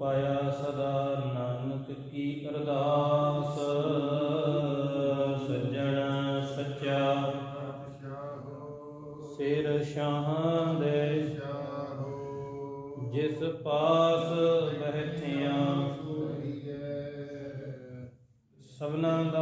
ਪਾਇਆ ਸਦਾ ਨਾਨਕ ਕੀ ਅਰਦਾਸ। ਸੱਜਣ ਸੱਚਾ, ਸਿਰ ਸ਼ਾਹਾਂ ਦੇ ਜਿਸ ਪਾਸ ਬਹਿਠਿਆਂ। ਸਭਨਾ ਦਾ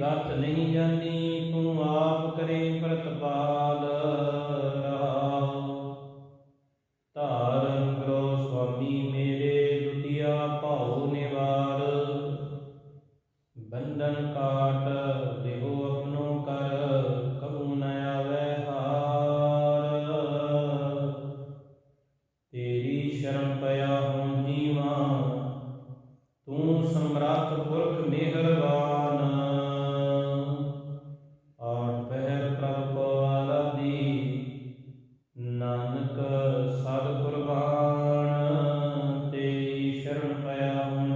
ਗਤ ਨਹੀਂ ਜਾਣੀ ਤੂੰ ਆਪ ਕਰੇ ਪ੍ਰਤਪਾਲ ਰਹਾਉ ਧਾਰਨ ਕਰੋ ਸੁਆਮੀ ਮੇਰੇ, ਦੁਤੀਆ ਭਾਉ ਨਿਵਾਰ। ਬੰਧਨ ਕਾਟ, ਦੇਹੋ ਆਪਣੋ ਕਰ ਕਬੂ ਨ ਆਵੈ ਹਾਰ। ਤੇਰੀ ਸ਼ਰਮ ਪਿਆ ਹੂੰ ਜੀਵਾ, ਤੂੰ ਸਮਰੱਥ ਪੁਰਖ ਮਿਹਰਬਾਨ Amen.